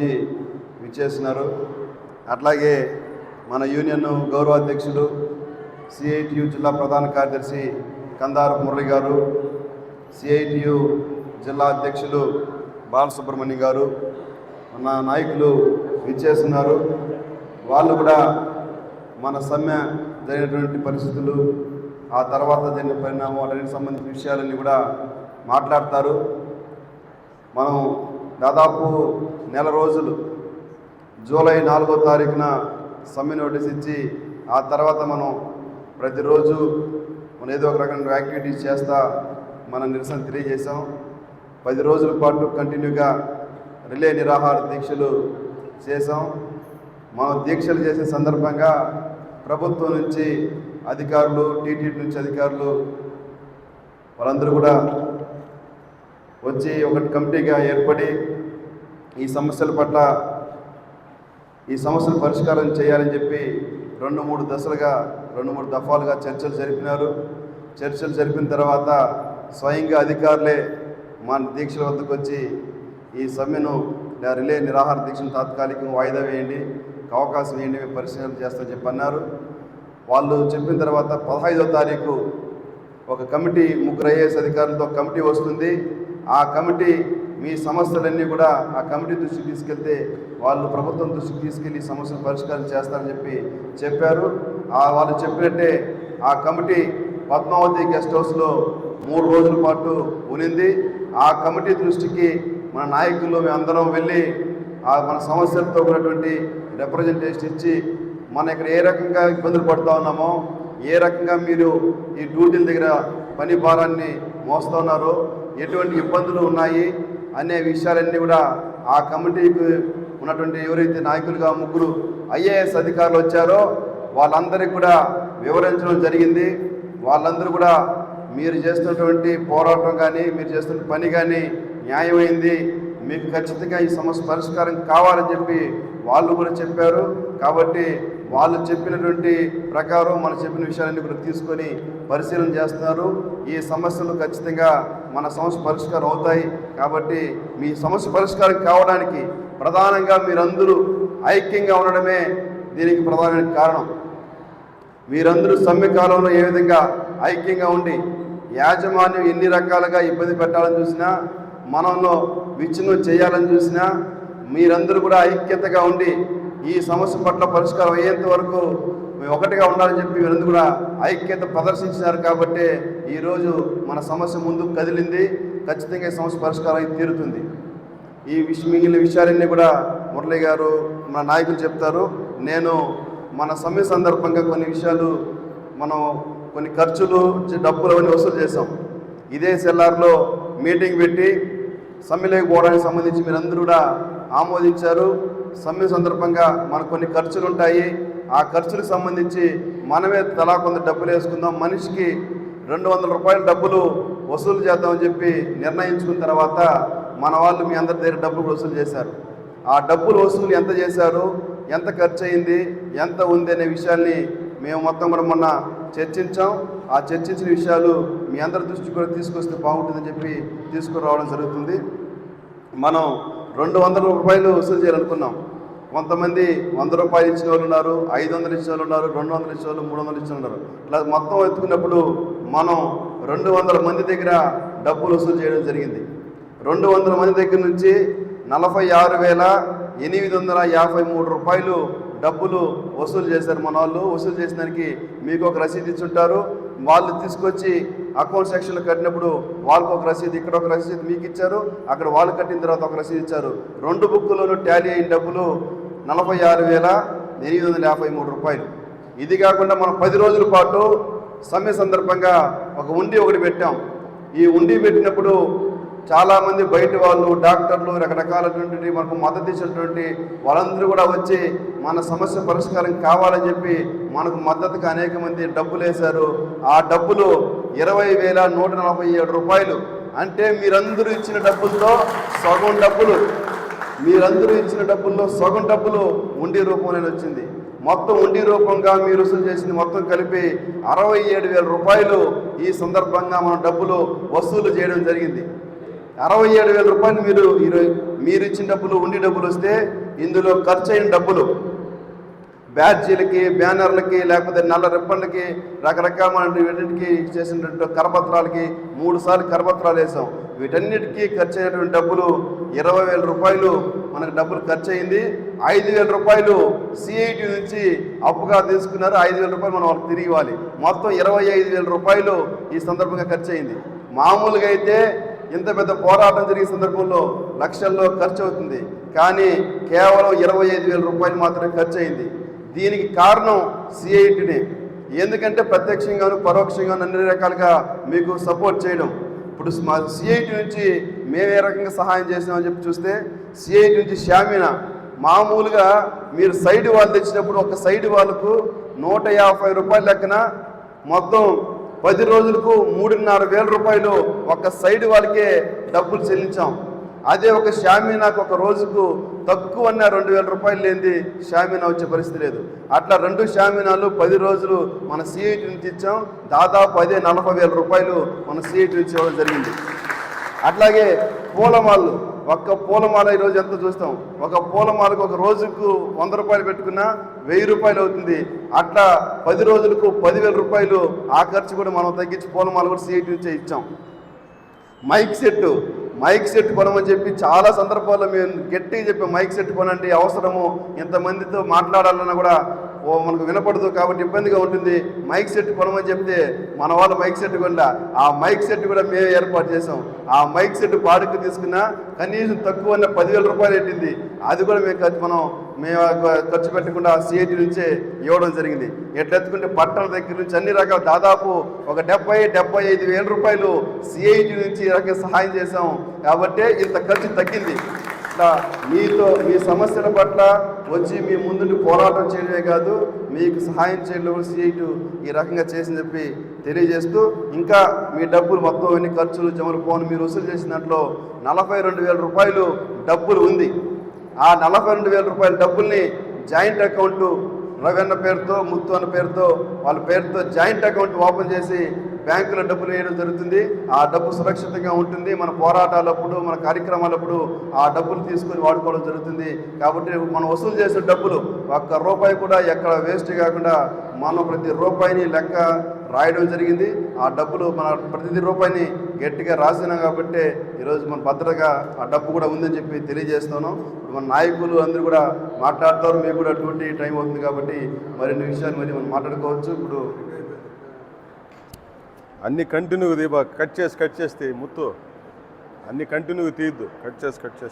నుంచి విచ్చేస్తున్నారు. అట్లాగే మన యూనియన్ గౌరవ అధ్యక్షులు సిఐటియు జిల్లా ప్రధాన కార్యదర్శి కందారు మురళి గారు సిఐటియు జిల్లా అధ్యక్షులు బాలసుబ్రహ్మణ్యం గారు మన నాయకులు విచ్చేస్తున్నారు. వాళ్ళు కూడా మన సమ్మె జరిగినటువంటి పరిస్థితులు ఆ తర్వాత జరిగిన పరిణామం వాటికి సంబంధించిన విషయాలన్నీ కూడా మాట్లాడతారు. మనం దాదాపు నెల రోజులు. జూలై నాలుగో తారీఖున సమ్మె నోటీస్ ఇచ్చి ఆ తర్వాత మనం ప్రతిరోజు మనం ఏదో ఒక రకమైన యాక్టివిటీస్ చేస్తా మన నిరసన తెలియజేశాం. పది రోజుల పాటు కంటిన్యూగా రిలే నిరాహార దీక్షలు చేశాం. మనం దీక్షలు చేసే సందర్భంగా ప్రభుత్వం నుంచి అధికారులు టీటీడీ నుంచి అధికారులు వాళ్ళందరూ కూడా వచ్చి ఒక కమిటీగా ఏర్పడి ఈ సమస్యల పట్ల ఈ సమస్యలు పరిష్కారం చేయాలని చెప్పి రెండు మూడు దశలుగా రెండు మూడు దఫాలుగా చర్చలు జరిపినారు. చర్చలు జరిపిన తర్వాత స్వయంగా అధికారులే మా దీక్షల వద్దకు వచ్చి ఈ సమ్మెను రిలే నిరాహార దీక్షను తాత్కాలికంగా వాయిదా వేయండి అవకాశం వేయండి మేము పరిశీలన చేస్తామని చెప్పి అన్నారు. వాళ్ళు చెప్పిన తర్వాత పదహైదో తారీఖు ఒక కమిటీ ముగ్గురు ఐఏఎస్ అధికారులతో కమిటీ వస్తుంది. ఆ కమిటీ మీ సమస్యలన్నీ కూడా ఆ కమిటీ దృష్టికి తీసుకెళ్తే వాళ్ళు ప్రభుత్వం దృష్టికి తీసుకెళ్ళి సమస్యలు పరిష్కారం చేస్తారని చెప్పి చెప్పారు. ఆ వాళ్ళు చెప్పినట్టే ఆ కమిటీ పద్మావతి గెస్ట్ హౌస్లో మూడు రోజుల పాటు ఉనింది. ఆ కమిటీ దృష్టికి మన నాయకులు మేము అందరం వెళ్ళి ఆ మన సమస్యలతో ఉన్నటువంటి రిప్రజెంటేషన్ ఇచ్చి మన ఇక్కడ ఏ రకంగా ఇబ్బందులు పడుతూ ఉన్నామో ఏ రకంగా మీరు ఈ డ్యూటీల దగ్గర పని భారాన్ని మోస్తూ ఉన్నారో ఎటువంటి ఇబ్బందులు ఉన్నాయి అనే విషయాలన్నీ కూడా ఆ కమిటీకి ఉన్నటువంటి ఎవరైతే నాయకులుగా ముగ్గురు ఐఏఎస్ అధికారులు వచ్చారో వాళ్ళందరికీ కూడా వివరించడం జరిగింది. వాళ్ళందరూ కూడా మీరు చేస్తున్నటువంటి పోరాటం కానీ మీరు చేస్తున్న పని కానీ న్యాయమైంది. మీకు ఖచ్చితంగా ఈ సమస్య పరిష్కారం కావాలని చెప్పి వాళ్ళు కూడా చెప్పారు. కాబట్టి వాళ్ళు చెప్పినటువంటి ప్రకారం మనం చెప్పిన విషయాలన్నీ కూడా తీసుకొని పరిశీలన చేస్తున్నారు. ఈ సమస్యలు ఖచ్చితంగా మన సమస్య పరిష్కారం అవుతాయి. కాబట్టి మీ సమస్య పరిష్కారం కావడానికి ప్రధానంగా మీరందరూ ఐక్యంగా ఉండడమే దీనికి ప్రధానమైన కారణం. మీరందరూ సమ్మె కాలంలో ఏ విధంగా ఐక్యంగా ఉండి యాజమాన్యం ఎన్ని రకాలుగా ఇబ్బంది పెట్టాలని చూసినా మనంలో విచ్ఛిన్నం చేయాలని చూసినా మీరందరూ కూడా ఐక్యతగా ఉండి ఈ సమస్య పట్ల పరిష్కారం అయ్యేంత వరకు మేము ఒకటిగా ఉండాలని చెప్పి మీరందరూ కూడా ఐక్యత ప్రదర్శించినారు కాబట్టి ఈరోజు మన సమస్య ముందుకు కదిలింది. ఖచ్చితంగా ఈ సమస్య పరిష్కారం అయి తీరుతుంది. ఈ విష మిగిలిన విషయాలన్నీ కూడా మురళి గారు మన నాయకులు చెప్తారు. నేను మన సమ్మె సందర్భంగా కొన్ని విషయాలు మనం కొన్ని ఖర్చులు డబ్బులు అవన్నీ వసూలు చేసాం ఇదే సెల్లార్లో మీటింగ్ పెట్టి సమ్మెలోకి పోవడానికి సంబంధించి మీరందరూ కూడా ఆమోదించారు. సమ్మె సందర్భంగా మనకు కొన్ని ఖర్చులు ఉంటాయి ఆ ఖర్చులకు సంబంధించి మనమే తలా కొంత డబ్బులు వేసుకుందాం. మనిషికి రెండు వందల రూపాయల డబ్బులు వసూలు చేద్దామని చెప్పి నిర్ణయించుకున్న తర్వాత మన వాళ్ళు మీ అందరి దగ్గర డబ్బులు వసూలు చేశారు. ఆ డబ్బులు వసూలు ఎంత చేశారు? ఎంత ఖర్చు అయింది ఎంత ఉంది అనే విషయాల్ని మేము మొత్తం కూడా మొన్న చర్చించాం. ఆ చర్చించిన విషయాలు మీ అందరి దృష్టి కూడా తీసుకొస్తే బాగుంటుందని చెప్పి తీసుకురావడం జరుగుతుంది. మనం రెండు వందల రూపాయలు వసూలు చేయాలనుకున్నాం. కొంతమంది వంద రూపాయలు ఇచ్చిన వాళ్ళు ఉన్నారు ఐదు వందలు ఇచ్చిన వాళ్ళు ఉన్నారు రెండు వందలు ఇచ్చిన వాళ్ళు మూడు వందలు ఇచ్చిన ఉన్నారు. ఇట్లా మొత్తం ఎత్తుకున్నప్పుడు మనం రెండు వందల మంది దగ్గర డబ్బులు వసూలు చేయడం జరిగింది. రెండు వందల మంది దగ్గర నుంచి నలభై ఆరు వేల ఎనిమిది వందల యాభై మూడు రూపాయలు డబ్బులు వసూలు చేశారు మన వాళ్ళు. వసూలు చేసిన దానికి మీకు ఒక రసీదు ఇచ్చుంటారు వాళ్ళు తీసుకొచ్చి అకౌంట్ సెక్షన్లు కట్టినప్పుడు వాళ్ళకు ఒక రసీదు ఇక్కడ ఒక రసీదు మీకు ఇచ్చారు అక్కడ వాళ్ళు కట్టిన తర్వాత ఒక రసీదు ఇచ్చారు. రెండు బుక్కులోనూ టాలీ అయిన డబ్బులు నలభై ఆరు వేల ఎనిమిది వందల యాభై మూడు రూపాయలు. ఇది కాకుండా మనం పది రోజుల పాటు సమ్మె సందర్భంగా ఒక ఉండి ఒకటి పెట్టాం. ఈ ఉండి పెట్టినప్పుడు చాలామంది బయట వాళ్ళు డాక్టర్లు రకరకాలటువంటి మనకు మద్దతు ఇచ్చినటువంటి వాళ్ళందరూ కూడా వచ్చి మన సమస్య పరిష్కారం కావాలని చెప్పి మనకు మద్దతుగా అనేక మంది డబ్బులు వేశారు. ఆ డబ్బులు ఇరవై వేల నూట నలభై ఏడు రూపాయలు. అంటే మీరందరూ ఇచ్చిన డబ్బులతో సగం డబ్బులు మీరందరూ ఇచ్చిన డబ్బుల్లో సగం డబ్బులు ఉండి రూపంలో వచ్చింది. మొత్తం ఉండి రూపంగా మీరు వసూలు చేసింది మొత్తం కలిపి అరవై ఏడు వేల రూపాయలు ఈ సందర్భంగా మనం డబ్బులు వసూలు చేయడం జరిగింది. అరవై ఏడు వేల రూపాయలు మీరు మీరు ఇచ్చిన డబ్బులు ఉండి డబ్బులు వస్తే ఇందులో ఖర్చు అయిన డబ్బులు బ్యాడ్జీలకి బ్యానర్లకి లేకపోతే నల్ల రిబ్బన్లకి రకరకాల వీటికి చేసినటువంటి కరపత్రాలకి మూడు సార్లు కరపత్రాలు వేసాం వీటన్నిటికీ ఖర్చు అయినటువంటి డబ్బులు ఇరవై వేల రూపాయలు మనకు డబ్బులు ఖర్చు అయింది ఐదు వేల రూపాయలు సిఐటి నుంచి అప్పుగా తీసుకున్నారు. ఐదు వేల రూపాయలు మనం వాళ్ళకి తిరిగి ఇవ్వాలి. మొత్తం ఇరవై ఐదు వేల రూపాయలు ఈ సందర్భంగా ఖర్చు అయింది మామూలుగా అయితే ఇంత పెద్ద పోరాటం జరిగే సందర్భంలో లక్షల్లో ఖర్చు అవుతుంది కానీ కేవలం ఇరవై ఐదు వేల రూపాయలు మాత్రమే ఖర్చు అయింది దీనికి కారణం సిఐటినే ఎందుకంటే ప్రత్యక్షంగాను పరోక్షంగాను అన్ని రకాలుగా మీకు సపోర్ట్ చేయడం. ఇప్పుడు మా సిఐటి నుంచి మేము ఏ రకంగా సహాయం చేసామని చెప్పి చూస్తే సిఐటి నుంచి షామిన మామూలుగా మీరు సైడ్ వాళ్ళు తెచ్చినప్పుడు ఒక సైడ్ వాళ్ళకు నూట యాభై రూపాయల లెక్కన మొత్తం పది రోజులకు మూడున్నర వేల రూపాయలు ఒక సైడ్ వాళ్ళకే డబ్బులు చెల్లించాం. అదే ఒక షామీనాకు ఒక రోజుకు తక్కువ అన్న రెండు వేల రూపాయలు లేనిది షామీనా వచ్చే పరిస్థితి లేదు. అట్లా రెండు షామీనాలు పది రోజులు మన సిఐటి నుంచి ఇచ్చాం. దాదాపు అదే నలభై వేల రూపాయలు మన సిఐటి నుంచి ఇవ్వడం జరిగింది. అట్లాగే పూలమాలు ఒక్క పూలమాల ఈరోజు ఎంత చూస్తాం? ఒక పూలమాలకు ఒక రోజుకు వంద రూపాయలు పెట్టుకున్నా వెయ్యి రూపాయలు అవుతుంది. అట్లా పది రోజులకు పదివేల రూపాయలు ఆ ఖర్చు కూడా మనం తగ్గించి పూలమాల కూడా సిఐటి నుంచే ఇచ్చాం. మైక్ సెట్టు మైక్ సెట్ కొనమని చెప్పి చాలా సందర్భాల్లో మేము గట్టిగా చెప్పి మైక్ సెట్ కొనండి అవసరము ఇంతమందితో మాట్లాడాలన్నా కూడా ఓ మనకు వినపడదు కాబట్టి ఇబ్బందిగా ఉంటుంది. మైక్ సెట్ కొనమని చెప్తే మన వాళ్ళు మైక్ సెట్ కొనలా. ఆ మైక్ సెట్ కూడా మేమే ఏర్పాటు చేసాం ఆ మైక్ సెట్ పాడుకు తీసుకున్నా కనీసం తక్కువ పదివేల రూపాయలు పెట్టింది. అది కూడా మేము ఖర్చు మనం మేము ఖర్చు పెట్టకుండా సిఐటి నుంచే ఇవ్వడం జరిగింది. ఎట్లెత్తుకుంటే పట్టణ దగ్గర నుంచి అన్ని రకాల దాదాపు ఒక డెబ్బై డెబ్బై ఐదు వేల రూపాయలు సిఐటి నుంచి రకంగా సహాయం చేశాం. కాబట్టి ఇంత ఖర్చు తగ్గింది. ఇట్లా మీతో మీ సమస్యల పట్ల వచ్చి మీ ముందుండి పోరాటం చేయడమే కాదు మీకు సహాయం చేయడం సీటు ఈ రకంగా చేసి చెప్పి తెలియజేస్తూ ఇంకా మీ డబ్బులు మొత్తం ఎన్ని ఖర్చులు జమలు పోను మీరు వసూలు చేసిన దాంట్లో నలభై రెండు వేల రూపాయలు డబ్బులు ఉంది. ఆ నలభై రెండు వేల రూపాయల డబ్బుల్ని జాయింట్ అకౌంట్ రవెన్న పేరుతో ముత్తు అన్న పేరుతో వాళ్ళ పేరుతో జాయింట్ అకౌంట్ ఓపెన్ చేసి బ్యాంకులో డబ్బులు వేయడం జరుగుతుంది. ఆ డబ్బు సురక్షితంగా ఉంటుంది. మన పోరాటాలప్పుడు మన కార్యక్రమాలప్పుడు ఆ డబ్బులు తీసుకొని వాడుకోవడం జరుగుతుంది. కాబట్టి మనం వసూలు చేసే డబ్బులు ఒక్క రూపాయి కూడా ఎక్కడ వేస్ట్ కాకుండా మనం ప్రతి రూపాయిని లెక్క రాయడం జరిగింది. ఆ డబ్బులు మన ప్రతిదీ రూపాయిని గట్టిగా రాసినాం కాబట్టి ఈరోజు మన భద్రతగా ఆ డబ్బు కూడా ఉందని చెప్పి తెలియజేస్తున్నాం ఇప్పుడు మన నాయకులు అందరూ కూడా మాట్లాడతారు. మీకు కూడా డ్యూటీ టైం అవుతుంది కాబట్టి మరిన్ని విషయాలు మరి మనం మాట్లాడుకోవచ్చు. ఇప్పుడు అన్ని కంటిన్యూ దీపా కట్ చేసి కట్ చేస్తే ముత్తు. అన్ని కంటిన్యూ తీయద్దు. కట్ చేసి కట్ చేసి